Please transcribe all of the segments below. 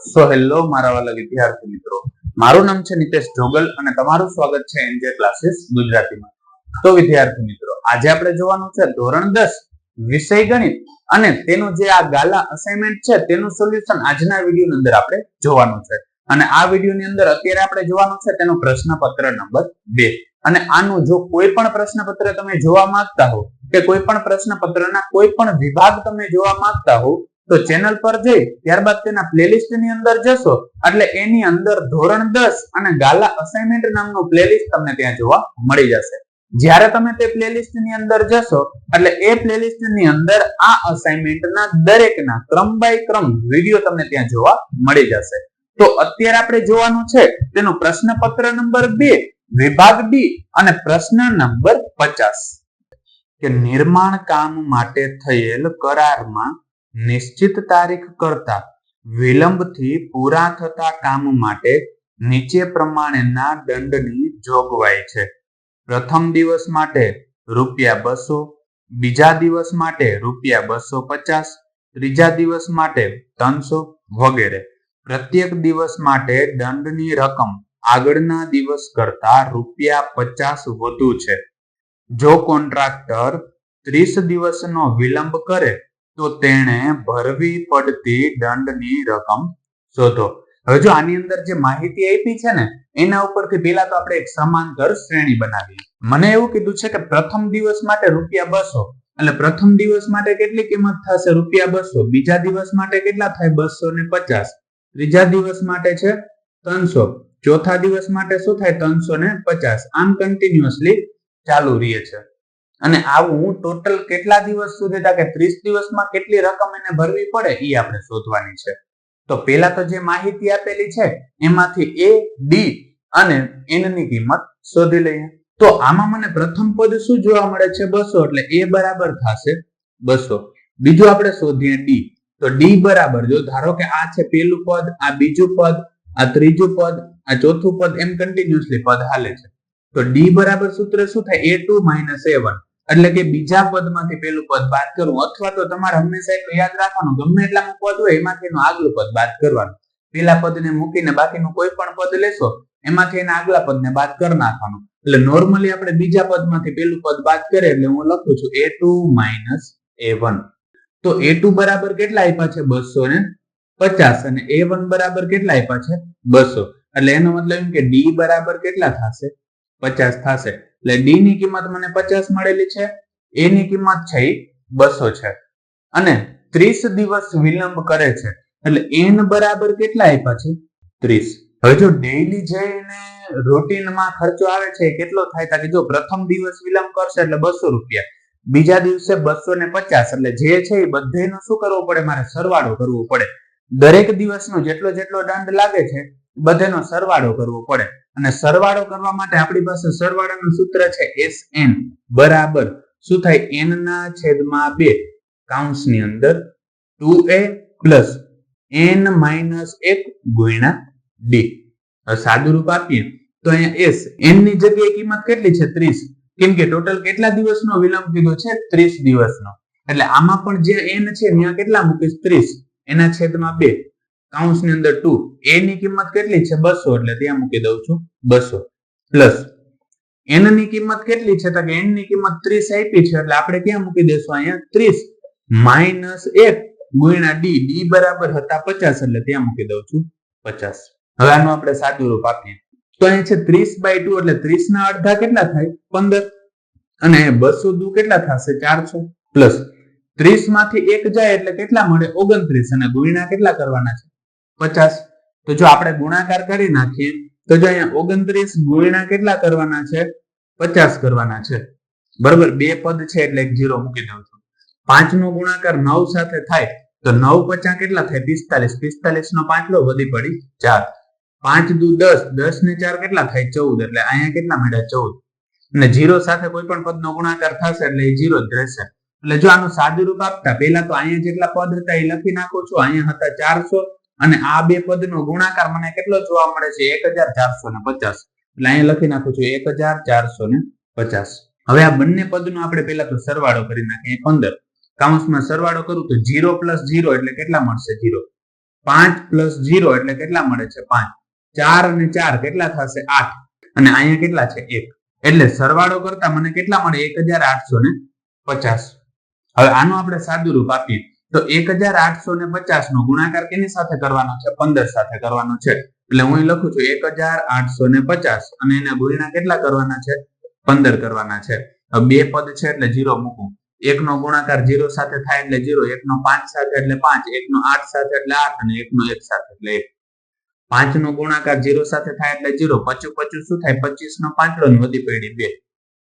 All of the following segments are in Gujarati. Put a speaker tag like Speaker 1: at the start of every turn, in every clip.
Speaker 1: સો હેલો મારા વાલા વિદ્યાર્થી મિત્રો. મારું નામ છે નિતેશ જોગલ અને તમારું સ્વાગત છે એનજે ક્લાસીસ ગુજરાતીમાં. તો, વિદ્યાર્થી મિત્રો, આજે આપણે જોવાનું છે ધોરણ દસ, વિષય ગણિત. અને તેનું જે આ ગાલા અસાઇનમેન્ટ છે, તેનું સોલ્યુશન આજના વિડીયોની અંદર આપણે જોવાનું છે. અને આ વિડીયોની અંદર અત્યારે આપણે જોવાનું છે તેનો પ્રશ્નપત્ર નંબર બે. અને આનું જો કોઈ પણ પ્રશ્નપત્ર તમે જોવા માંગતા હો કે કોઈ પણ પ્રશ્નપત્રના કોઈ પણ વિભાગ તમે જોવા માંગતા હો તો ચેનલ પર જઈ ત્યારબાદ તેના પ્લેલિસ્ટની અંદર જશો. એટલે એની અંદર ધોરણ દસ અને ગાલા અસાઇનમેન્ટ નામનું પ્લેલિસ્ટ તમને ત્યાં જોવા મળી જશે. જ્યારે તમે તે પ્લેલિસ્ટની અંદર જશો, એટલે એ પ્લેલિસ્ટની અંદર આ અસાઇનમેન્ટના દરેકના ક્રમ બાય ક્રમ વીડિયો તમને ત્યાં જોવા મળી જશે. તો અત્યારે આપણે જોવાનું છે, તેનો પ્રશ્નપત્ર નંબર બે, વિભાગ બી અને પ્રશ્ન નંબર પચાસ. કે નિર્માણ કામ માટે થયેલ કરારમાં નિશ્ચિત તારીખ કરતા વિલંબથી પૂરા થતા કામ માટે નીચે પ્રમાણેના દંડની જોગવાઈ છે. પ્રથમ દિવસ માટે રૂપિયા બસો, બીજા દિવસ માટે રૂપિયા બસો પચાસ, ત્રીજા દિવસ માટે ત્રણસો વગેરે. પ્રત્યેક દિવસ માટે દંડની રકમ આગળના દિવસ કરતા રૂપિયા પચાસ વધુ છે. જો કોન્ટ્રાક્ટર ત્રીસ દિવસનો વિલંબ કરે તો તેણે ભરવી પડતી દંડની રકમ શોધો. હવે જો આની અંદર જે માહિતી આપી છે ને, એના ઉપરથી પેલા તો આપણે એક સમાંતર શ્રેણી બનાવીએ. મને એવું કીધું છે કે પ્રથમ દિવસ માટે રૂપિયા બસો, એટલે પ્રથમ દિવસ માટે કેટલી કિંમત થશે? રૂપિયા બસો. બીજા દિવસ માટે કેટલા થાય? બસો ને પચાસ. ત્રીજા દિવસ માટે છે ત્રણસો. ચોથા દિવસ માટે શું થાય? ત્રણસો ને પચાસ. આમ કન્ટિન્યુઅસલી ચાલુ રહે છે. અને આવું ટોટલ કેટલા દિવસ સુધી થાય? કે ત્રીસ દિવસમાં કેટલી રકમ એને ભરવી પડે? એ આપણે શોધવાની છે. તો પેલા તો જે માહિતી આપેલી છે, એમાંથી એ ડી અને એન કિંમત શોધી લઈએ. તો આમાં મને પ્રથમ પદ શું જોવા મળે છે? બસો. એટલે એ બરાબર થશે બસો. બીજું આપણે શોધીએ ડી તો ડી બરાબર. જો ધારો કે આ છે પેલું પદ, આ બીજું પદ, આ ત્રીજું પદ, આ ચોથું પદ, એમ કન્ટિન્યુઅસલી પદ હાલે છે. તો ડી બરાબર સૂત્ર શું થાય? A two minus A one એટલે કે બીજા પદમાંથી પેલું પદ બાદ કરવું. અથવા તો તમારે હંમેશા એટલું યાદ રાખવાનું. ગમે એટલા પદ હોય, એમાંથી એનું આગલું પદ બાદ કરવાનું. પેલા પદને મૂકીને બાકીનું કોઈ પણ પદ લેશો, એમાંથી એના આગલા પદને બાદ કરી નાખવાનું. એટલે નોર્મલી આપણે બીજા પદમાંથી પેલું પદ બાદ કરીએ એટલે હું લખું છું A two minus A one તો એ ટુ બરાબર કેટલા આપ્યા છે? બસો ને પચાસ. અને એ વન બરાબર કેટલા આપ્યા છે? બસો. એટલે એનો મતલબ એમ કે ડી બરાબર કેટલા થશે? પચાસ થશે. એટલે ડી ની કિંમત મને પચાસ મળેલી છે. એ ની કિંમત છે એ બસો છે. અને ત્રીસ દિવસ વિલંબ કરે છે. એટલે એન બરાબર કેટલા આપ્યા છે? ત્રીસ. હવે જો ડેઈલી જઈને રૂટીનમાં ખર્ચો આવે છે કેટલો થાય? કે જો પ્રથમ દિવસ વિલંબ કરશે એટલે બસો રૂપિયા. બીજા દિવસે બસો ને પચાસ. એટલે જે છે એ બધેનો શું કરવો પડે? મારે સરવાળો કરવો પડે. દરેક દિવસનો જેટલો જેટલો દંડ લાગે છે બધેનો સરવાળો કરવો પડે. અને સરવાળો કરવા માટે આપણી પાસે સરવાળાનું સૂત્ર છે એસ એન બરાબર. શું થાય? એન ના છેદમાં બે કાઉન્સની અંદર two A plus N minus એક ગુણ્યા ડી સાદું રૂપ આપીએ. તો અહીંયા એસ એનની જગ્યાએ કિંમત કેટલી છે? ત્રીસ. કેમ કે ટોટલ કેટલા દિવસનો વિલંબ કીધો છે? ત્રીસ દિવસનો. એટલે આમાં પણ જે એન છે, ત્યાં કેટલા મૂકીશ? ત્રીસ. એના છેદમાં બે. કાઉન્સની અંદર ટુ એ ની કિંમત કેટલી છે? બસો. એટલે ત્યાં મૂકી દઉં છું બસો. પ્લસ એનની કિંમત કેટલી છે? તો કે એનની કિંમત ત્રીસ આપી છે. એટલે આપણે ક્યાં મૂકી દેશું અહીંયા? ત્રીસ. માઇનસ એક ગુણ્યા ડી ડી બરાબર હતા પચાસ. એટલે ત્યાં મૂકી દઉં છું પચાસ. હવે આનું આપણે સાદું રૂપ આપીએ. તો અહીંયા છે ત્રીસ બાય ટુ એટલે ત્રીસ ના અડધા કેટલા થાય? પંદર. અને બસો દુ કેટલા થશે? ચારસો. પ્લસ ત્રીસમાંથી એક જાય એટલે કેટલા મળે? ઓગણત્રીસ. અને ગુણ્યા કેટલા કરવાના છે? પચાસ. તો જો આપણે ગુણાકાર કરી નાખીએ, તો જો અહીંયા ઓગણત્રીસ ગુણ્યા કેટલા કરવાના છે? પચાસ કરવાના છે. બરોબર? બે પદ છે એટલે એક મૂકી દઉં છું. પાંચ નો ગુણાકાર નવ સાથે થાય, તો નવ પચાસ કેટલા થાય? પિસ્તાલીસ. પિસ્તાલીસ નો પાંચલો વધી પડી ચાર. પાંચ દુ દસ. દસ ને ચાર કેટલા થાય? ચૌદ. એટલે અહીંયા કેટલા મળ્યા? ચૌદ. અને જીરો સાથે કોઈ પણ પદનો ગુણાકાર થશે એટલે એ જીરો જ રહેશે. એટલે જો આનું સાદુરૂપ આપતા, પહેલા તો અહીંયા જેટલા પદ હતા એ લખી નાખું છું. અહીંયા હતા ચારસો. અને આ બે પદનો ગુણાકાર મને કેટલો જોવા મળે છે? એક હજાર ચારસો ને પચાસ. એટલે અહીંયા લખી નાખું છું, એક હજાર ચારસો ને પચાસ. હવે આ બંને પદનો આપણે પહેલા તો સરવાળો કરી નાખીએ પંદર. કાઉન્સમાં સરવાળો કરું તો જીરો પ્લસ જીરો એટલે કેટલા મળશે? જીરો. પાંચ પ્લસ જીરો એટલે કેટલા મળે છે? પાંચ. ચાર અને ચાર કેટલા થશે? આઠ. અને અહીંયા કેટલા છે? એક. એટલે સરવાળો કરતા મને કેટલા મળે? એક હજાર આઠસો ને પચાસ. હવે આનું આપણે સાદું રૂપ આપીએ. તો એક હજાર આઠસો ને પચાસ નો ગુણાકાર કેની સાથે કરવાનો છે? પંદર સાથે કરવાનો છે. એટલે હું લખું છું એક હજાર આઠસો ને પચાસ અને એને ગુણ્યા કેટલા કરવાના છે? પંદર કરવાના છે. બે પદ છે એટલે જીરો મૂકું. એક નો ગુણાકાર જીરો સાથે થાય એટલે જીરો એક નો પાંચ સાથે એટલે પાંચ એક નો આઠ સાથે એટલે આઠ અને એક નો એક સાથે એટલે એક. પાંચ નો ગુણાકાર જીરો સાથે થાય એટલે જીરો. પચું પચું શું થાય? પચીસ નો પાંચડો વધી પડી બે.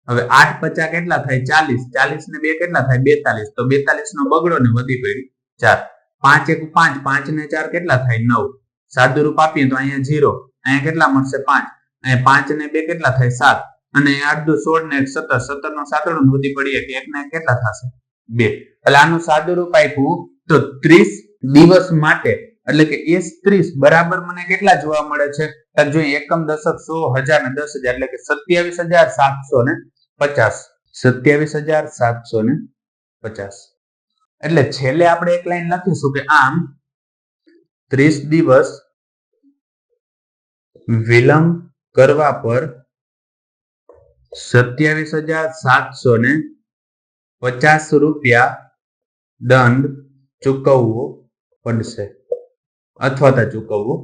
Speaker 1: હવે આઠ પચાસ કેટલા થાય? ચાલીસ. ચાલીસ ને બે કેટલા થાય? બેતાલીસ. તો બેતાલીસ નો બગડો ને વધી પડ્યું ચાર. પાંચ એક પાંચ. પાંચ ને ચાર કેટલા થાય? નવ. સાદું રૂપ આપીએ તો અહીંયા જીરો અહીંયા કેટલા મળશે? પાંચ. અહીંયા પાંચ ને બે કેટલા થાય? સાત. અને આઠ સોળ ને સત્તર. સત્તર નો સાતડો વધી પડી એક એક ને કેટલા થશે? બે. એટલે આનું સાદું રૂપ આપ્યું તો ત્રીસ દિવસ માટે. એટલે કે એ ત્રીસ બરાબર મને કેટલા જોવા મળે છે? જો એકમ દશક સો હજાર ને દસ હજાર. એટલે કે સત્યાવીસ હજાર સાતસો ને પચાસ. સત્યાવીસ હજાર સાતસો ને પચાસ. એટલે છેલ્લે આપણે એક લાઈન લખીશું કે આમ ત્રીસ દિવસ વિલંબ કરવા પર સત્યાવીસ હજાર સાતસો ને પચાસ રૂપિયા દંડ ચૂકવવો પડશે. અથવા તો ચૂકવવું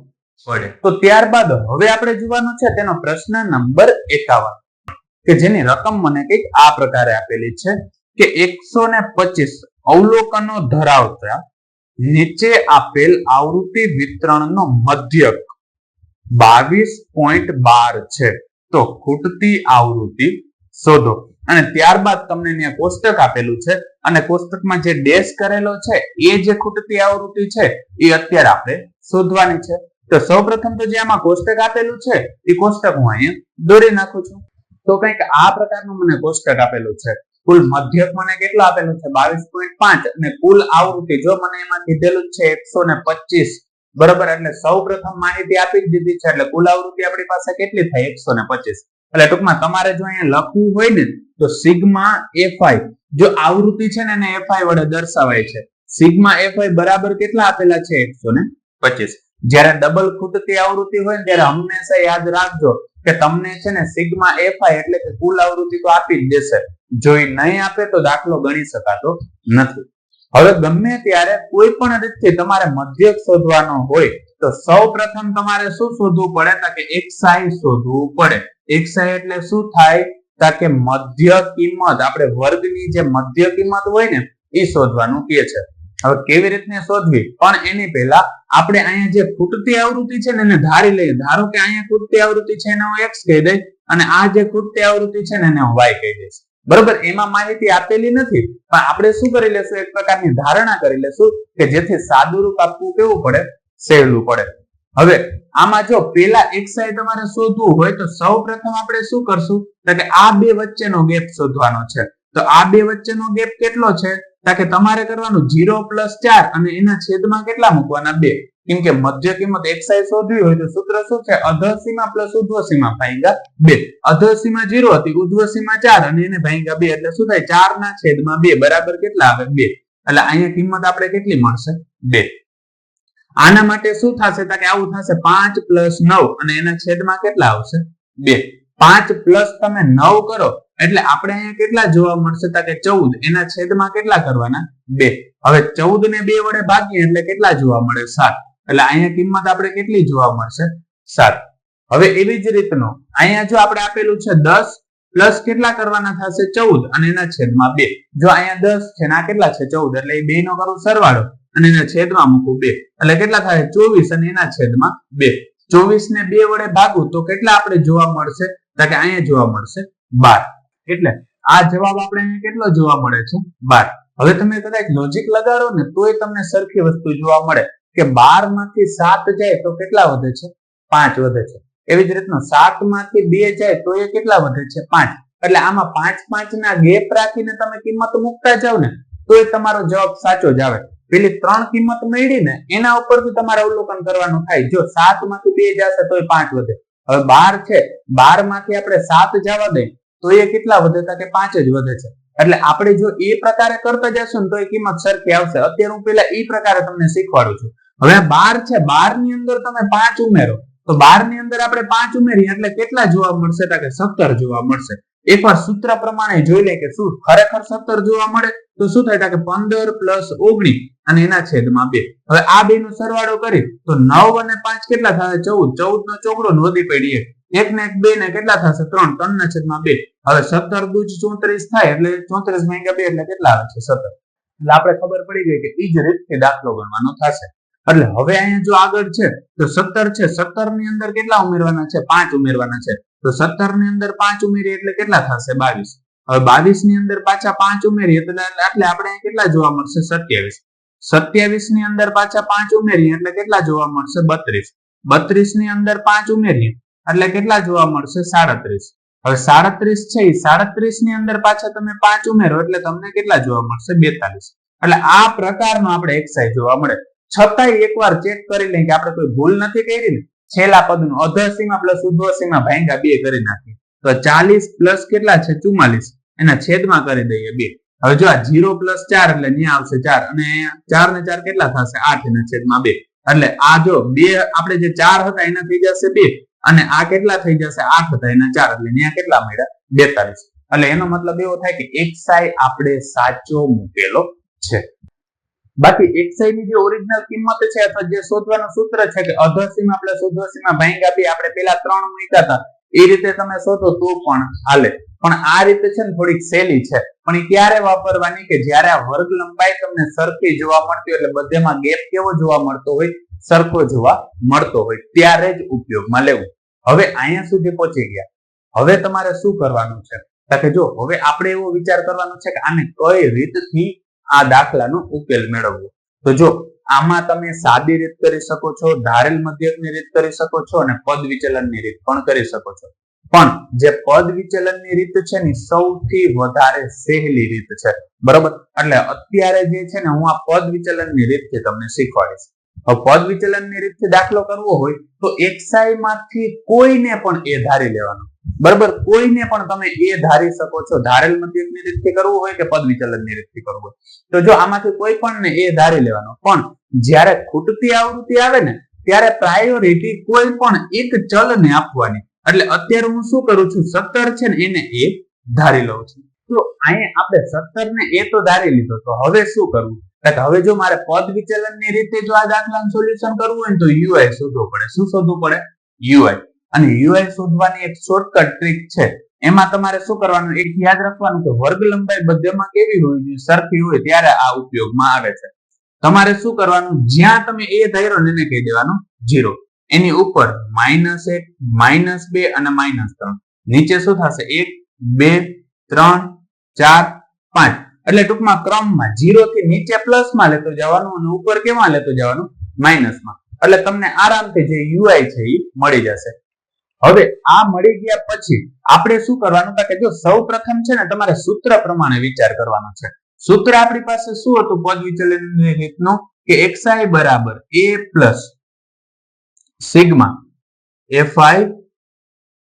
Speaker 1: પડે. તો ત્યારબાદ હવે આપણે જોવાનું છે તેનો પ્રશ્ન નંબર એકાવન. કે જેની રકમ મને કંઈક આ પ્રકારે આપેલી છે કે એકસો ને પચીસ અવલોકનો ધરાવતા નીચે આપેલ આવૃત્તિ વિતરણનો મધ્યક બાવીસ પોઈન્ટ બાર છે. તો ખૂટતી આવૃત્તિ શોધો. અને ત્યારબાદ તમને અહીંયા કોષ્ટક આપેલું છે. અને કોષ્ટકમાં જે ડેશ કરેલો છે, એ જે ખૂટતી આવૃત્તિ છે, એ અત્યારે આપણે શોધવાની છે. તો સૌપ્રથમ તો જે આમાં કોષ્ટક આપેલું છે, એ કોષ્ટક હું અહીંયા દોરી નાખું છું. તો કંઈક આ પ્રકારનું મને કોષ્ટક આપેલું છે. કુલ મધ્યક મને કેટલો આપેલું છે? બાવીસ પોઈન્ટ પાંચ અને કુલ આવૃત્તિ જો મને એમાં કીધેલું છે એકસો ને એટલે સૌ માહિતી આપી દીધી છે. એટલે કુલ આવૃત્તિ આપણી પાસે કેટલી થાય? એકસો એટલે ટૂંકમાં તમારે જો અહીંયા લખવું હોય ને, તો સિગ્મા એફઆઈ જો આવૃત્તિ છે ને એને એફઆઈ વડે દર્શાવાય છે. સિગ્મા એફઆઈ બરાબર કેટલા આપેલા છે? એકસો ને પચીસ. જ્યારે ડબલ ખૂટતી આવૃત્તિ હોય ને, ત્યારે હંમેશા યાદ રાખજો કે તમને છે ને સિગ્મા એફઆઈ એટલે કે કુલ આવૃત્તિ તો આપી જ દેશે. જો એ નહીં આપે તો દાખલો ગણી શકાતો નથી. હવે ગમે ત્યારે કોઈ પણ રીતથી તમારે મધ્યક શોધવાનો હોય, તો સૌ પ્રથમ તમારે શું શોધવું પડે? તો કે એક્સાઈ શોધવું પડે. એક્સાઈ એટલે શું થાય? તો કે મધ્ય કિંમત. આપણે વર્ગની જે મધ્ય કિંમત હોય ને, એ શોધવાનું કહે છે. હવે કેવી રીતને શોધવી? પણ એની પહેલા આપણે અહીંયા જે ખૂટતી આવૃત્તિ છે ને એને ધારી લઈએ. ધારો કે અહીંયા ખૂટતી આવૃત્તિ છે એને હું એક્સ કહી દઈશ અને આ જે ખૂટતી આવૃત્તિ છે ને એને હું વાય કહી દઈશ બરોબર? એમાં માહિતી આપેલી નથી. પણ આપણે શું કરી લેશું? એક પ્રકારની ધારણા કરી લેશું કે જેથી સાદુરૂપ આપવું કેવું પડે? સહેલું પડે. હવે આમાં જો પેલા એક તમારે શોધવું હોય તો સૌ પ્રથમ આપણે શું કરશું? તો કે આ બે વચ્ચેનો ગેપ શોધવાનો છે. તો આ બે વચ્ચેનો ગેપ કેટલો છે? કે તમારે કરવાનું જીરો પ્લસ ચાર અને એના છેદમાં કેટલા મૂકવાના? બે. કેમ કે મધ્ય કિંમત એક સાઈડ શોધવી હોય તો સૂત્ર શું છે? અધર પ્લસ ઉધ્વ સીમા ભાંગ્યા બે. અધર સીમા જીરો હતી, ઉધ્વ સીમા ચાર અને એને ભાઈગા બે. એટલે શું થાય? ચાર ના છેદમાં બે. બરાબર કેટલા આવે? બે. એટલે અહીંયા કિંમત આપણે કેટલી મળશે? બે. આના માટે શું થશે? તો કે આવું થશે પાંચ પ્લસ નવ અને એના છેદમાં કેટલા આવશે? બે. પાંચ પ્લસ તમે નવ કરો એટલે આપણે અહીંયા કેટલા જોવા મળશે તો કે ચૌદ. એના છેદમાં કેટલા કરવાના? બે. હવે ચૌદ ને બે વડે ભાગીએ એટલે કેટલા જોવા મળે? સાત. એટલે અહીંયા કિંમત આપણે કેટલી જોવા મળશે? સાત. હવે એવી જ રીતનો, અહીંયા જો આપણે આપેલું છે દસ પ્લસ કેટલા કરવાના થશે? ચૌદ. અને એના છેદમાં બે. જો અહીંયા દસ છે આ કેટલા છે? ચૌદ. એટલે એ બે નો કરું સરવાળો. અને એના છેદમાં મૂકું બે. એટલે કેટલા થાય? ચોવીસ અને એના છેદમાં બે. ચોવીસ ને બે વડે ભાગું તો કેટલા આપણે જોવા મળશે? તો કે અહીંયા જોવા મળશે બાર. એટલે આ જવાબ આપણે કેટલો જોવા મળે છે? બાર. હવે તમે કદાચ લોજિક લગાડો ને તોય તમને સરખી વસ્તુ જોવા મળે કે બારમાંથી સાત જાય તો કેટલા વધે છે? પાંચ વધે છે. એવી જ રીતના સાતમાંથી બે જાય તો એ કેટલા વધે છે? પાંચ. એટલે આમાં પાંચ પાંચ ના ગેપ રાખીને તમે કિંમત મૂકતા જાવ ને તો એ તમારો જવાબ સાચો જ આવે. પેલી ત્રણ કિંમત મળી ને એના ઉપરથી તમારે અવલોકન કરવાનું થાય. જો સાતમાંથી બે જશે તો એ પાંચ વધે. હવે બાર છે. બારમાંથી આપણે સાત જવા દઈએ તો એ કેટલા વધે તા કે પાંચ જ વધે છે. એટલે આપણે જો એ પ્રકારે કરતા જશું તો એ કિંમત સરખી આવશે. અત્યારે હું પેલા એ પ્રકારે તમને શીખવાડું છું. હવે બાર છે બારની અંદર તમે પાંચ ઉમેરો. તો બારની અંદર આપણે પાંચ ઉમેરીએ એટલે કેટલા જોવા મળશે? તો કે સત્તર જોવા મળશે. એકવાર સૂત્ર પ્રમાણે જોઈ લે કે શું ખરેખર સત્તર જોવા મળે, તો શું થાય? કે પંદર પ્લસ ઓગણીસ અને એના છેદમાં બે. હવે આ બે નો સરવાળો કરી, તો નવ અને પાંચ કેટલા થાય? ચૌદ. ચૌદ નો ચોકડો વધી પડી એક એક ને એક બે ને કેટલા થશે? ત્રણ. ત્રણ ના છેદમાં બે. હવે સત્તર દુજ ચોત્રીસ થાય એટલે ચોત્રીસ ભાગ્યા બે એટલે કેટલા આવે છે? સત્તર. એટલે આપણે ખબર પડી ગઈ કે એ જ રીતથી દાખલો ગણવાનો થશે. એટલે હવે અહીંયા જો આગળ છે, તો સત્તર છે સત્તરની અંદર કેટલા ઉમેરવાના છે? પાંચ ઉમેરવાના છે. તો સત્તરની અંદર પાંચ ઉમેરીએ એટલે કેટલા થશે? બાવીસ. હવે બાવીસની અંદર પાછા પાંચ ઉમેરીએ એટલે એટલે આપણે કેટલા જોવા મળશે? સત્યાવીસ. સત્યાવીસની અંદર પાછા પાંચ ઉમેરીએ એટલે કેટલા જોવા મળશે? બત્રીસ. બત્રીસની અંદર પાંચ ઉમેરીએ એટલે કેટલા જોવા મળશે? સાડત્રીસ. હવે સાડત્રીસ છે એ સાડત્રીસની અંદર પાછા તમે પાંચ ઉમેરો એટલે તમને કેટલા જોવા મળશે? બેતાલીસ. એટલે આ પ્રકારનો આપણે એક્સાઇઝ જોવા મળે. છતાંય એકવાર ચેક કરી લઈએ કે આપણે કોઈ ભૂલ નથી કરી ને, છેલ્લા પદનું અધસીમા પ્લસ ઉર્ધ્વસીમા ભાંગા બે કરી નાખીએ. તો ચાલીસ પ્લસ કેટલા છે? ચુમ્માલીસ. એના છેદમાં કરી દઈએ બે. હવે જો આ જીરો પ્લસ ચાર એટલે ત્યાં આવશે ચાર. અને ચાર ને ચાર કેટલા થશે? આઠ એના છેદમાં બે. એટલે આ જો બે, આપણે જે ચાર હતા એના થઈ જશે બે. અને આ કેટલા થઈ જશે? આઠ હતા એના ચાર. એટલે ત્યાં કેટલા મળ્યા? બેતાલીસ. એટલે એનો મતલબ એવો થાય કે એક સાઈ આપણે સાચો મૂકેલો છે. બાકી એક્સાઈ ની જે ઓરિજિનલ કિંમત છે અથવા જે શોધવાનું સૂત્ર છે કે અધસીમા આપણે ઉર્ધ્વસીમા ભાંગ આપી આપણે પેલા ત્રણ મૂક્યા હતા. એ રીતે તમે શોધો તો પણ હાલે. પણ આ રીતે છે ને થોડીક સહેલી છે. પણ એ ક્યારે વાપરવાની કે જ્યારે આ વર્ગ લંબાઈ તમને સરખી જોવા મળતી હોય, એટલે બધેમાં ગેપ કેવો જોવા મળતો હોય? સરખો જોવા મળતો હોય. ત્યારે જ ઉપયોગમાં લેવું. હવે અહીંયા સુધી પહોંચી ગયા. હવે તમારે શું કરવાનું છે? કે જો, હવે આપણે એવો વિચાર કરવાનો છે કે આને કઈ રીતથી આ દાખલાનો ઉકેલ મેળવવો. તો જો આમાં તમે સાદી રીત કરી શકો છો, ધારેલ મધ્યકની રીત કરી શકો છો અને પદ વિચલનની રીત પણ કરી શકો છો. પણ જે પદ વિચલનની રીત છે ને સૌથી વધારે સહેલી રીત છે. બરોબર? એટલે અત્યારે જે છે ને, હું આ પદ વિચલનની રીતથી તમને શીખવાડીશ. પદ વિચલનની રીતથી દાખલો કરવો હોય, તો એક્સાઈ માંથી કોઈને પણ એ ધારી લેવાનો. બરાબર? કોઈને પણ તમે એ ધારી શકો છો. ધારેલ મધ્યકની રીતથી કરવું હોય કે પદ વિચલનની રીતથી કરવું હોય? તો જો આમાંથી કોઈ પણ એ ધારી લેવાનો. પણ જ્યારે ખૂટતી આવૃત્તિ આવે ને, ત્યારે પ્રાયોરિટી કોઈ પણ એક ચલને આપવાની. એટલે અત્યારે હું શું કરું છું? સત્તર છે ને, એને એ ધારી લઉં છું. તો અહીંયા આપણે સત્તર ને એ તો ધારી લીધો. તો હવે શું કરવું? એટલે હવે જો મારે પદ વિચલનની રીતે જો આ દાખલાનું સોલ્યુશન કરવું હોય તો યુઆઈ શોધવું પડે. શું શોધવું પડે? યુઆઈ અને યુઆઈ શોધવાની એક શોર્ટકટ ટ્રીક છે. એમાં તમારે શું કરવાનું? એક યાદ રાખવાનું કે વર્ગ લંબાઈ બધેમાં કેવી હોય છે સરખી હોય ત્યારે આ ઉપયોગમાં આવે છે. તમારે શું કરવાનું? જ્યાં તમે એ ધાર્યો ને એને કહી દેવાનું જીરો એની ઉપર માઇનસ એક માઇનસ બે અને માઇનસ ત્રણ. નીચે શું થશે? એક, બે, ત્રણ, ચાર, પાંચ. એટલે ટૂંકમાં ક્રમમાં જીરો થી નીચે પ્લસમાં લેતો જવાનું અને ઉપર કેમાં લેતો જવાનું? માઇનસમાં. એટલે તમને આરામથી જે યુઆઈ છે એ મળી જશે. હવે આ મળી ગયા પછી આપણે શું કરવાનું? કે જો સૌ પ્રથમ છે ને તમારે સૂત્ર પ્રમાણે વિચાર કરવાનો છે. સૂત્ર આપણી પાસે શું હતું? પદ વિચલન રીતનું કે એક્સઆઈ બરાબર A plus sigma F I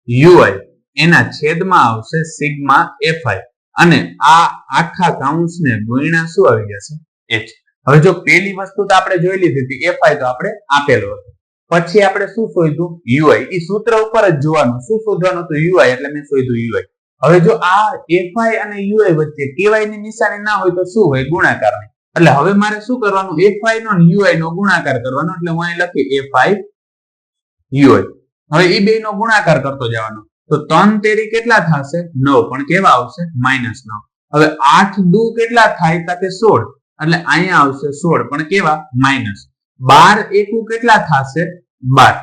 Speaker 1: U I એના છેદમાં આવશે સિગ્મા એફઆઈ અને આ આખા કાઉન્સને ગુણ્યા શું આવી જશે? એચ હવે જો પેલી વસ્તુ તો આપણે જોઈ લીધી હતી એફઆઈ તો આપણે આપેલો હતો. પછી આપણે શું શોધ્યું? યુઆઈ એ સૂત્ર ઉપર જ જોવાનું. શું શોધવાનું તો યુઆઈ એટલે મેં શોધ્યું યુઆઈ હવે જો આ એફઆઈ અને યુઆઈ વચ્ચે કેવાયની નિશાની ના હોય તો શું હોય? ગુણાકાર એટલે હવે મારે શું કરવાનું? એફઆઈ નો યુઆઈ નો ગુણાકાર કરવાનો. એટલે હું અહીં લખી એફઆઈ યુઆઈ હવે એ બે નો ગુણાકાર કરતો જવાનો. તો ત્રણ તેરી કેટલા થશે? નવ. પણ કેવા આવશે? માઇનસ નવ. હવે આઠ દુ કેટલા થાય તાકે સોળ? એટલે અહીંયા આવશે સોળ. પણ કેવા? માઇનસ બાર એકુ કેટલા થશે? બાર.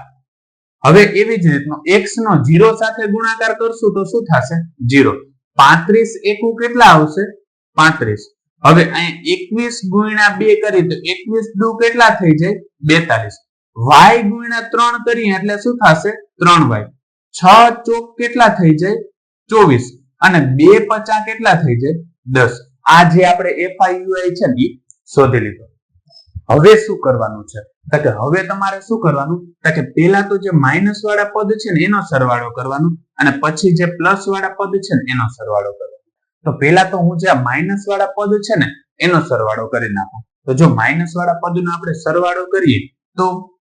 Speaker 1: હવે એવી જ રીતનો એક્સ નો જીરો સાથે ગુણાકાર કરશું તો શું થશે? જીરો પાંત્રીસ એકુ કેટલા આવશે? પાંત્રીસ. હવે અહીંયા એકવીસ ગુણ્યા બે કરી તો એકવીસ દુ કેટલા થઈ જાય? બેતાલીસ. વાય ગુણ્યા ત્રણ કરીએ એટલે શું થશે? ત્રણ વાય છ ચોક કેટલા થઈ જાય? ચોવીસ. અને બે પચા કેટલા થઈ જાય? દસ. આ જે આપણે એફઆઈયુઆઈ છે ને શોધી લીધો. હવે શું કરવાનું છે? કે હવે તમારે શું કરવાનું? કે પેલા તો જે માઇનસ વાળા પદ છે ને, એનો સરવાળો કરવાનો અને પછી જે પ્લસ વાળા પદ છે ને, એનો સરવાળો કરવાનો. તો પેલા તો હું જે માઇનસ વાળા પદ છે ને, એનો સરવાળો કરી નાખું. તો જો માઇનસ વાળા પદનો આપણે સરવાળો કરીએ, તો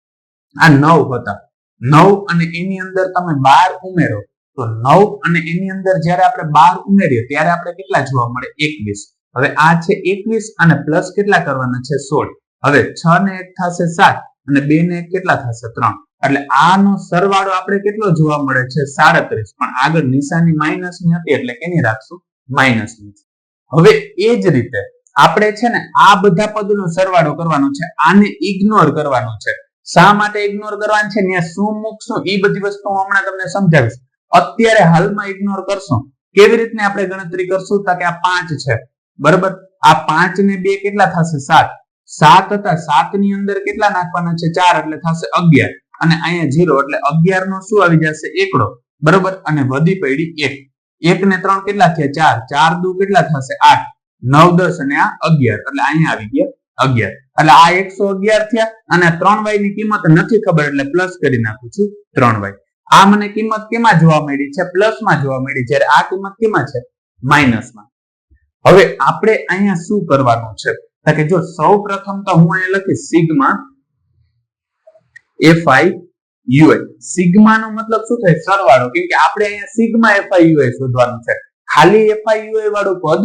Speaker 1: આ નવ હતા. નવ અને એની અંદર તમે બાર ઉમેરો. તો નવ અને એની અંદર જ્યારે આપણે બાર ઉમેરીએ, ત્યારે આપણે કેટલા જોવા મળે? એકવીસ. હવે આ છે એકવીસ અને પ્લસ કેટલા કરવાના છે? સોળ. હવે છ ને એક થશે સાત અને બે ને કેટલા થશે ત્રણ? એટલે આનો સરવાળો આપણે કેટલો જોવા મળે છે? સાડત્રીસ. પણ આગળ નિશાની માઇનસની હતી એટલે કેની રાખશું? માઇનસ હવે એ જ રીતે આપણે છે ને આ બધા પદનો સરવાળો કરવાનો છે. આને ઇગ્નોર કરવાનો છે. શા માટે ઇગ્નોર કરવાનું છે? ત્યાં શું મૂકશું? એ બધી વસ્તુ હું હમણાં તમને સમજાવીશ. અત્યારે હાલમાં ઇગ્નોર કરશું. કેવી રીતને આપણે ગણતરી કરશું? તો કે આ પાંચ છે. બરોબર? આ પાંચ ને બે કેટલા થશે? સાત. સાત હતા. સાતની અંદર કેટલા નાખવાના છે? ચાર, એટલે થશે અગિયાર. અને અહીંયા જીરો એટલે અગિયાર નો શું આવી જશે? એકડો. બરોબર? અને વધી પડી એક. એક ને ત્રણ કેટલા થયા? ચાર. ચાર દુ કેટલા થશે? આઠ. નવ, દસ અને આ અગિયાર. એટલે અહીંયા આવી ગયા અગિયાર. એટલે આ એકસો અગિયાર થયા અને ત્રણ વાયની કિંમત નથી ખબર, એટલે પ્લસ કરી નાખું છું ત્રણ વાય. આ મને કિંમત કેમાં જોવા મળી છે? પ્લસમાં જોવા મળી. જ્યારે આ કિંમત કેમાં છે? માઇનસમાં. હવે આપણે અહીંયા શું કરવાનું છે? તો કે જો સૌ પ્રથમ તો હું અહીં લખીશ sigma F I U I. Sigma નો મતલબ શું થાય? સરવાળો. કેમ કે આપણે અહીંયા સિગ્મા એફ આઈ યુઆઈ શોધવાનું છે. ખાલી એફ આઈ યુઆઈ વાળું પદ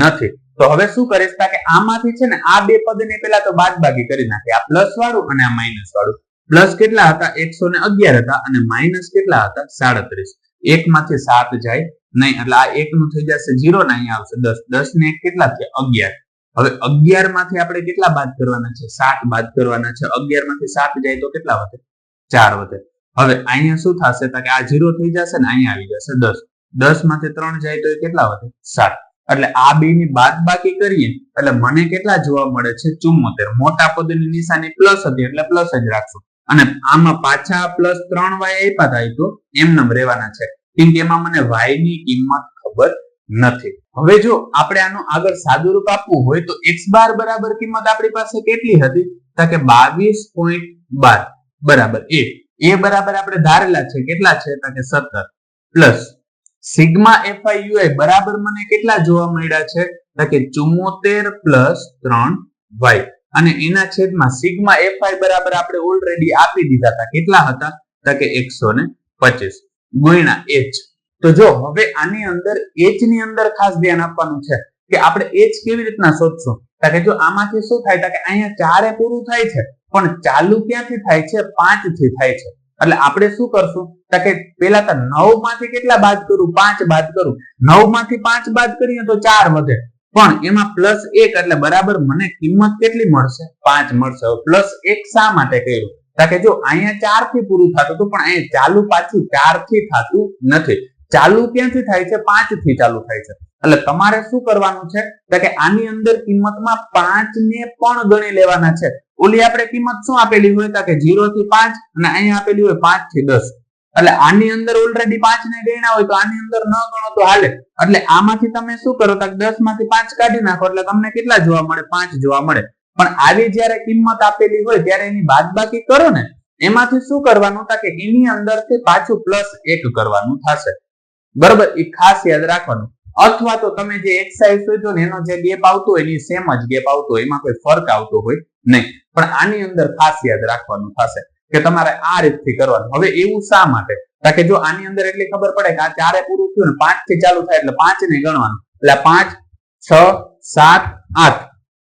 Speaker 1: નથી. તો હવે શું કરીશ? કે આમાંથી છે ને, આ બે પદને પેલા તો બાદબાકી કરી નાખે આ પ્લસ વાળું અને આ માઇનસ વાળું. પ્લસ કેટલા હતા? એકસો ને અગિયાર હતા અને માઇનસ કેટલા હતા? સાડત્રીસ. એક માંથી સાત જાય નહીં. એટલે આ એક નું થઈ જશે જીરો ને અહીંયા આવશે દસ. દસ ને કેટલા થયા? અગિયાર. હવે અગિયારમાંથી આપણે કેટલા બાદ કરવાના છે? સાત બાદ કરવાના છે. અગિયારમાંથી સાત જાય તો કેટલા વધે? ચાર વધે. હવે અહીંયા શું થશે? કે આ જીરો થઈ જશે ને અહીંયા આવી જશે દસ. દસમાંથી ત્રણ જાય તો કેટલા વધે? સાત. એટલે આ બે ની બાદ બાકી કરીએ. એટલે મને કેટલા જોવા મળે છે? ચુમ્મોતેર. મોટા પદની નિશાની પ્લસ હતી એટલે પ્લસ જ રાખશું. અને આમાં પાછા પ્લસ ત્રણ વાય આપ્યા થાય તો એમનેમ રહેવાના છે. કેમ કે એમાં મને વાયની કિંમત ખબર નથી. હવે જો આપણે આનું આગળ સાદું રૂપ આપવું હોય તો એક્સ બાર બરાબર કિંમત આપણી પાસે કેટલી હતી? તો કે બાવીસ પોઈન્ટ બાર. બરાબર. એ એ બરાબર આપણે ધારેલા છે. કેટલા છે? તો કે સત્તર. પ્લસ સિગ્મા એફઆઈ યુઆઈ બરાબર મને કેટલા જોવા મળ્યા છે? તો કે ચુમ્મોતેર પ્લસ ત્રણ વાય. અને એના છેદમાં સિગ્મા એફઆઈ બરાબર આપણે ઓલરેડી આપી દીધા હતા. કેટલા હતા? તો કે એકસો ને પચીસ. ગુણ્યા એચ. તો જો, હવે આની અંદર એચની અંદર ખાસ ધ્યાન આપવાનું છે કે આપણે એચ કેવી રીતના શોધશું? કે જો આમાંથી શું થાય? કે અહીંયા ચારે પૂરું થાય છે, પણ ચાલુ ક્યાંથી થાય છે? પાંચથી થાય છે. એટલે આપણે શું કરશું? કે પેલા તો નવમાંથી કેટલા બાદ કરું? પાંચ બાદ કરું. નવમાંથી પાંચ બાદ કરીએ તો ચાર વધે. પણ એમાં પ્લસ એક, એટલે બરાબર મને કિંમત કેટલી મળશે? પાંચ મળશે. પ્લસ એક શા માટે કર્યું? કે જો અહીંયા ચારથી પૂરું થતું હતું, પણ અહીંયા ચાલુ પાછું ચારથી થતું નથી. ચાલુ ક્યાંથી થાય છે? પાંચથી ચાલુ થાય છે. એટલે તમારે શું કરવાનું છે? કે આની અંદર કિંમતમાં પાંચ ને પણ ગણી લેવાના છે. ઓલી આપણે કિંમત શું આપેલી હોય? કે જીરો થી પાંચ અને અહીંયા આપેલી હોય પાંચથી દસ. એટલે આની અંદર ઓલરેડી પાંચ ને ગણ્યા હોય તો આની અંદર ન ગણો તો હાલે. એટલે આમાંથી તમે શું કરો? તો દસમાંથી પાંચ કાઢી નાખો. એટલે તમને કેટલા જોવા મળે? પાંચ જોવા મળે. પણ આવી જયારે કિંમત આપેલી હોય, ત્યારે એની બાદબાકી કરો ને. એમાંથી શું કરવાનું? કે એની અંદરથી પાછું પ્લસ એક કરવાનું થશે. બરોબર? એ ખાસ યાદ રાખવાનું. અથવા તો તમે જે એક્સરસાઇઝ શોધો ને એનો જે ગેપ આવતો હોય એની સેમ જ ગેપ આવતો હોય, એમાં કોઈ ફરક આવતો હોય નહીં. પણ આની અંદર ખાસ યાદ રાખવાનું થશે કે તમારે આ રીતથી કરવાનું. હવે એવું શા માટે? કે જો આની અંદર એટલી ખબર પડે કે આ ચારે પૂરું થયું ને પાંચથી ચાલુ થાય એટલે પાંચ ને ગણવાનું. એટલે પાંચ, છ, સાત, આઠ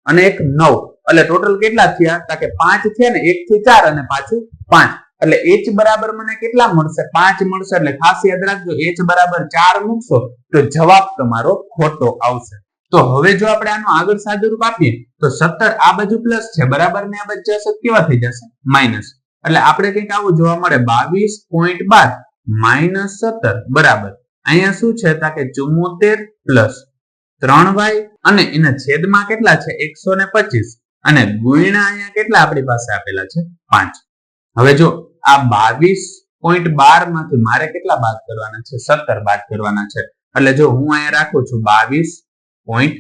Speaker 1: અને એક નવ. એટલે ટોટલ કેટલા થયા? કે પાંચ છે ને એક થી ચાર અને પાછું પાંચ. એટલે h બરાબર મને કેટલા મળશે? પાંચ મળશે એટલે ખાસ યાદ રાખજો, h બરાબર ચાર મૂકશો તો જવાબ તમારો ખોટો આવશે. તો હવે જો આપણે આનો આગળ સાદું રૂપ આપીએ, તો સત્તર આ બાજુ પ્લસ છે, બરાબર ને આ બાજુ જશે કેવા થઈ જશે? માઇનસ એટલે આપણે કંઈક આવું જોવા મળે, બાવીસ પોઈન્ટ બાર માઇનસ સત્તર, બરાબર. અહીંયા શું છે? કે ચુમ્મોતેર પ્લસ ત્રણ વાય અને એના છેદમાં કેટલા છે? એકસો ને પચીસ. અને ગુણ્યા અહીંયા કેટલા આપણી પાસે આપેલા છે? પાંચ. હવે જો આ બાવીસ પોઈન્ટ બારમાંથી મારે કેટલા બાદ કરવાના છે? સત્તર બાદ કરવાના છે. એટલે જો હું અહીંયા રાખું છું બાવીસ પોઈન્ટ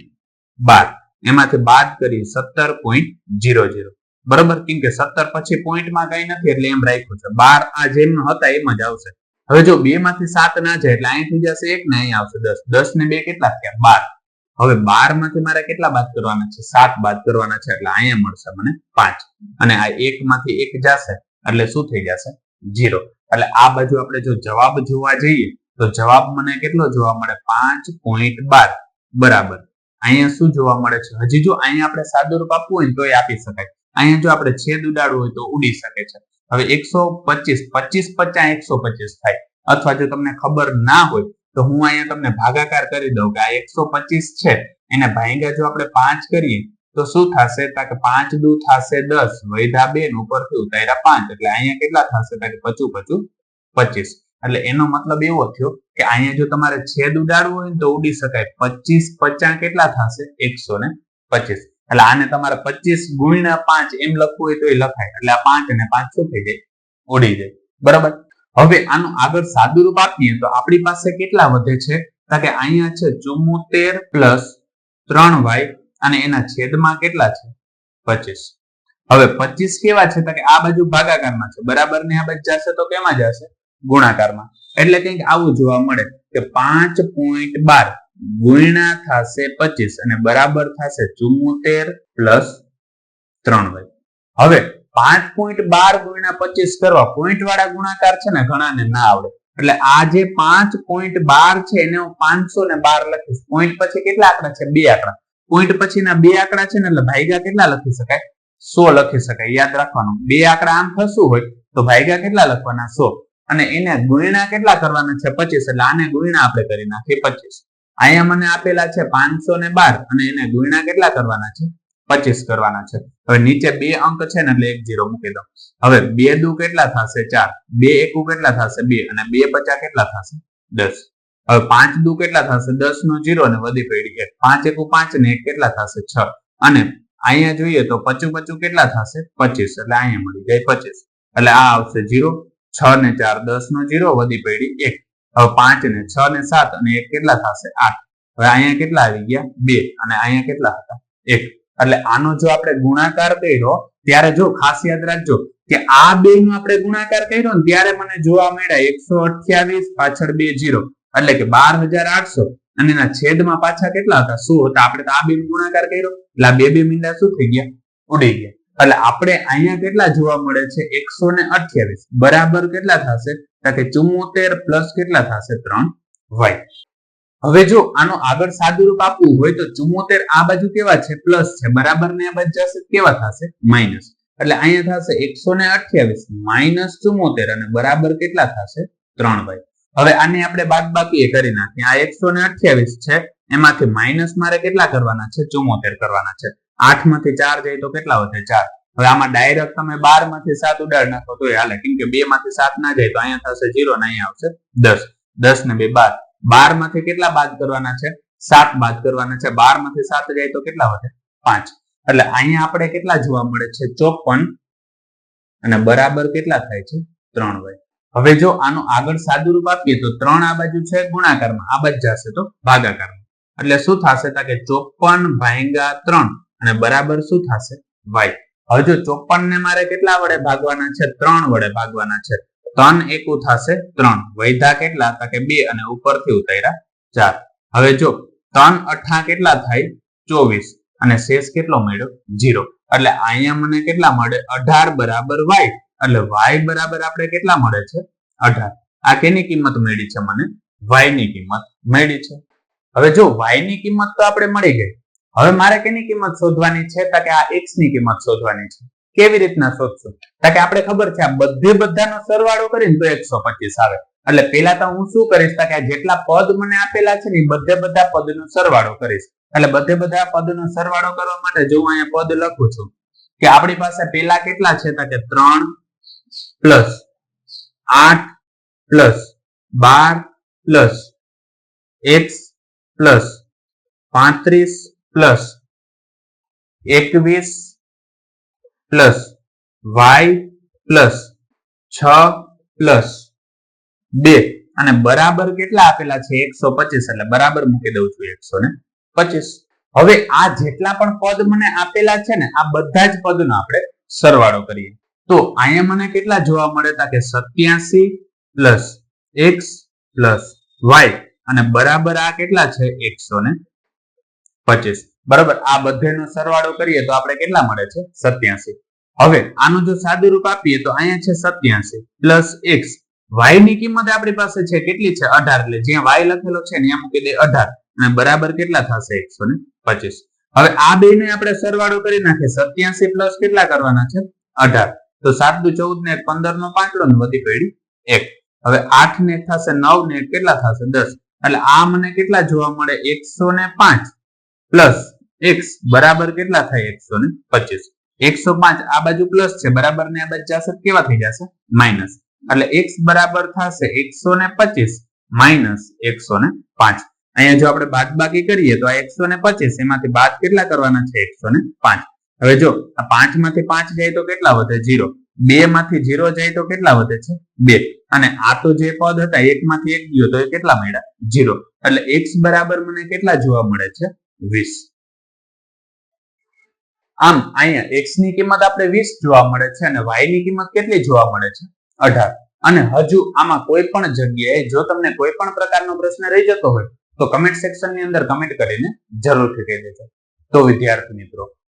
Speaker 1: બાર, એમાંથી બાદ કરી સત્તર પોઈન્ટ જીરો જીરો બરોબર? કેમ કે સત્તર પછી પોઈન્ટમાં કઈ નથી, એટલે એમ રાખ્યું છે. બાર આ જેમ હતા એમ જ આવશે. હવે જો બે માંથી સાત ના જાય, એટલે અહીં થઈ જશે એક ને અહીં આવશે દસ. દસ ને બે કેટલા થયા? બાર. હવે બારમાંથી મારે કેટલા બાદ કરવાના છે? સાત બાદ કરવાના છે, એટલે અહીંયા મળશે મને પાંચ. અને આ એક માંથી એક જશે. એટલે શું થઈ જશે? જીરો એટલે આ બાજુ આપણે જો જવાબ જોવા જઈએ, તો જવાબ મને કેટલો જોવા મળે? પાંચ પોઈન્ટ બાર. બરાબર. અહીંયા શું જોવા મળે છે? હજી જો અહીંયા આપણે સાદુરૂપ આપવું હોય તો એ આપી શકાય. અહીંયા જો આપણે છેદ ઉડાડવું હોય તો ઉડી શકે છે. હવે એકસો પચીસ પચીસ પચાસ, એકસો પચીસ થાય. અથવા જો તમને ખબર ના હોય, તો હું અહીંયા તમને ભાગાકાર કરી દઉં કે આ એકસો પચીસ છે. એને ભાગ્યા જો આપણે પાંચ કરીએ તો શું થશે? કે પાંચ દુ થશે દસ, વૈધા બે ને ઉપરથી ઉતાર્યા પાંચ. એટલે અહીંયા કેટલા થશે? પચું પચું, પચીસ. એટલે એનો મતલબ એવો થયો કે અહીંયા જો તમારે છેદ ઉડાડવું હોય તો ઉડી શકાય. પચીસ પચાસ કેટલા થશે? એકસો ને પચીસ. એટલે આને તમારે પચીસ ગુણ્યા પાંચ એમ લખવું હોય તો એ લખાય. એટલે આ પાંચ અને પાંચ શું થઈ જાય? ઉડી જાય. બરાબર? હવે આનું આગળ સાદું રૂપ આપીએ તો આપણી પાસે કેટલા વધે છે? કે અહીંયા છે ચુમ્મોતેર પ્લસ ત્રણ વાય અને એના છેદમાં કેટલા છે? પચીસ. હવે પચીસ કેવા છે? કે આ બાજુ ભાગાકારમાં છે. બરાબર ને આ બાજુ જશે તો કેમાં જશે? ગુણાકારમાં. એટલે કંઈક આવું જોવા મળે કે પાંચ પોઈન્ટ બાર ગુણ્યા થશે પચીસ અને બરાબર થશે ચુમ્મોતેર પ્લસ ત્રણ વાય હવે પાંચ પોઈન્ટ બાર ગુણ્યા પચીસ કરવા પોઈન્ટ વાળા ગુણાકાર છે ને ઘણાને ના આવડે. એટલે આ જે પાંચ પોઈન્ટ બાર છે, એને હું પાંચસો ને બાર લખીશ. પોઈન્ટ પછી કેટલા આંકડા છે? બે આંકડા. પોઈન્ટ પછીના બે આંકડા છે ને એટલે ભાગ્યા કેટલા લખી શકાય? સો લખી શકાય, યાદ રાખવાનું. બે આંકડા આમ થશું હોય તો ભાગ્યા કેટલા લખવાના? સો. અને એને ગુણ્યા કેટલા કરવાના છે? પચીસ. એટલે આને ગુણ્યા આપણે કરી નાખીએ પચીસ. અહીંયા મને આપેલા છે પાંચસો ને બાર અને એને ગુણ્યા કેટલા કરવાના છે? પચીસ કરવાના છે. હવે નીચે બે અંક છે ને એટલે એક જીરો મૂકી દો હવે બે દુ કેટલા થશે? ચાર. બે એકુ કેટલા થશે? બે. અને બે પચાસ કેટલા થશે? દસ. હવે પાંચ દુ કેટલા થશે? દસ નો જીરો અને વધી પડી એક પાંચ એકુ પાંચ ને એક કેટલા થશે? છ. અને અહીંયા જોઈએ તો પચું પચું કેટલા થશે? પચીસ. એટલે અહીંયા મળી જાય પચીસ. એટલે આ આવશે જીરો. છ ને ચાર, દસ નો જીરો, વધી પડી એક. હવે પાંચ ને છ ને સાત અને એક કેટલા થશે? આઠ. હવે અહીંયા કેટલા આવી ગયા? બે. અને અહીંયા કેટલા હતા? એક. એટલે આનો જો આપણે ગુણાકાર કર્યો, ત્યારે જો ખાસ યાદ રાખજો કે આ બે નો આપણે ગુણાકાર કર્યો ને ત્યારે મને જોવા મળ્યા એકસો અઠ્યાવીસ પાછળ બે જીરો. એટલે કે બાર હજાર આઠસો. અને એના છેદમાં પાછા કેટલા હતા? શું હતા? આપણે તો આ બે ગુણાકાર કર્યો. એટલે આ બે બે મીંડા શું થઈ ગયા? ઉડી ગયા. એટલે આપણે અહીંયા કેટલા જોવા મળે છે? એકસો ને અઠ્યાવીસ. બરાબર કેટલા થશે? કે ચુમ્મોતેર પ્લસ કેટલા થશે? ત્રણ વાય. હવે જો આનો આગળ સાદું રૂપ આપવું હોય તો ચુમ્મોતેર આ બાજુ કેવા છે? પ્લસ છે. બરાબર ને આ બાજુ જશે? કેવા થશે? માઇનસ. એટલે અહીંયા થશે એકસો ને અઠ્યાવીસ માઇનસ ચુમ્મોતેર. અને બરાબર કેટલા થશે? ત્રણ બાય હવે આને આપણે બાદ બાકી કરી નાખીએ. આ એકસો ને અઠ્યાવીસ છે. એમાંથી માઇનસ મારે કેટલા કરવાના છે? ચુમ્મોતેર કરવાના છે. આઠમાંથી ચાર જાય તો કેટલા વધે ચાર? હવે આમાં ડાયરેક્ટ તમે બારમાંથી સાત ઉડાડ નાખો તો હાલે. કેમ કે બે માંથી સાત ના જાય તો અહીંયા થશે જીરો ને અહીંયા આવશે દસ. દસ ને બે બાર. બારમાંથી કેટલા બાદ કરવાના છે? સાત બાદ કરવાના છે. બારમાંથી સાત જાય તો કેટલા વધે? પાંચ. એટલે અહીંયા આપણે કેટલા જોવા મળે છે? ચોપન. અને બરાબર કેટલા થાય છે? ત્રણ વાય હવે જો આનું આગળ સાદું રૂપ આપીએ તો ત્રણ આ બાજુ છે ગુણાકારમાં. આ બાજુ જશે તો ભાગાકારમાં. એટલે શું થશે કે ચોપન ભાંગા ત્રણ અને બરાબર શું થશે? વાય. હવે જો ચોપન ને મારે કેટલા વડે ભાગવાના છે? ત્રણ વડે ભાગવાના છે. ત્રણ એકુ થશે ત્રણ. વૈધા કેટલા? કે બે અને ઉપરથી ઉતાર્યા ચાર. હવે જો ત્રણ અઠા કેટલા થાય? ચોવીસ. અને શેષ કેટલો મળ્યો? જીરો એટલે અહીંયા મને કેટલા મળે? અઢાર બરાબર વાય. એટલે વાય બરાબર આપણે કેટલા મળે છે? અઢાર. આ કેની કિંમત મળી છે મને? વાયની કિંમત મળી છે. હવે જો વાયની કિંમત તો આપણે મળી ગઈ. હવે મારે કેની કિંમત શોધવાની છે? તો કે આ એક્સની કિંમત શોધવાની છે. કેવી રીતના શોધશું? કે આપણે ખબર છે આ બધે બધાનો સરવાળો કરીને તો એકસો પચીસ આવે. એટલે પેલા તો હું શું કરીશ? કે જેટલા પદ મને આપેલા છે ને બધે બધા પદનો સરવાળો કરીશ. એટલે બધે બધા પદનો સરવાળો કરવા માટે જો હું અહીંયા પદ લખું છું કે આપણી પાસે પેલા કેટલા છે? કે ત્રણ પ્લસ આઠ પ્લસ બાર પ્લસ એક્સ પ્લસ પાંત્રીસ પ્લસ એકવીસ પ્લસ વાય પ્લસ છ પ્લસ બે. અને બરાબર કેટલા આપેલા છે? એકસો પચીસ. એટલે બરાબર મૂકી દઉં છું એકસો ને પચીસ. હવે આ જેટલા પણ પદ મને આપેલા છે ને, આ બધા જ પદનો આપણે સરવાળો કરીએ. તો અહીંયા મને કેટલા જોવા મળે હતા કે સત્યાસી પ્લસ એક્સ પ્લસ વાય અને બરાબર આ કેટલા છે? એકસો ને પચીસ. બરાબર? આ બધેનો સરવાળો કરીએ તો આપણે કેટલા મળે છે? સત્યાસી. હવે આનું જો સાદું રૂપ આપીએ તો અહીંયા છે સત્યાસી પ્લસ એક્સ. વાયની કિંમત આપણી પાસે છે કેટલી છે? અઢાર. એટલે જ્યાં વાય લખેલો છે ત્યાં મૂકી દે અઢાર. અને બરાબર કેટલા થશે? એકસો ને પચીસ. હવે આ બે ને આપણે સરવાળો કરી નાખીએ. સત્યાસી પ્લસ કેટલા કરવાના છે? અઢાર. તો સાત દુ ચૌદ ને પંદર નો પાંચડો ને વધી પડી એક. હવે આઠ ને થશે નવ ને કેટલા થશે દસ? એટલે આ મને કેટલા જોવા મળે? એકસો ને પાંચ પ્લસ એક્સ બરાબર કેટલા થાય? એકસો ને પચીસ. એકસો પાંચ આ બાજુ પ્લસ છે, બરાબર ને આ બાજુ જશે કેવા થઈ જશે? માઇનસ. એટલે એક્સ બરાબર થશે એકસો ને પચીસ માઇનસ એકસો ને પાંચ. અહીંયા જો આપણે બાદ બાકી કરીએ તો આ એકસો ને પચીસ, એમાંથી બાદ કેટલા કરવાના છે? એકસો ને પાંચ. હવે જો આ પાંચમાંથી પાંચ જાય તો કેટલા વધે? જીરો બે માંથી જીરો જાય તો કેટલા વધે છે? બે. અને આ તો જે પદ હતા, એક માંથી એક ગયો તો એ કેટલા મળ્યા? જીરો એટલે એક્સ બરાબર મને કેટલા જોવા મળે છે? વીસ. આમ, અહીંયા એક્સની કિંમત આપણે વીસ જોવા મળે છે અને વાયની કિંમત કેટલી જોવા મળે છે? અઢાર. અને હજુ આમાં કોઈ પણ જગ્યાએ જો તમને કોઈ પણ પ્રકારનો પ્રશ્ન રહી જતો હોય, તો કમેન્ટ સેક્શનની અંદર કમેન્ટ કરીને જરૂરથી કહી દેજો. તો વિદ્યાર્થી મિત્રો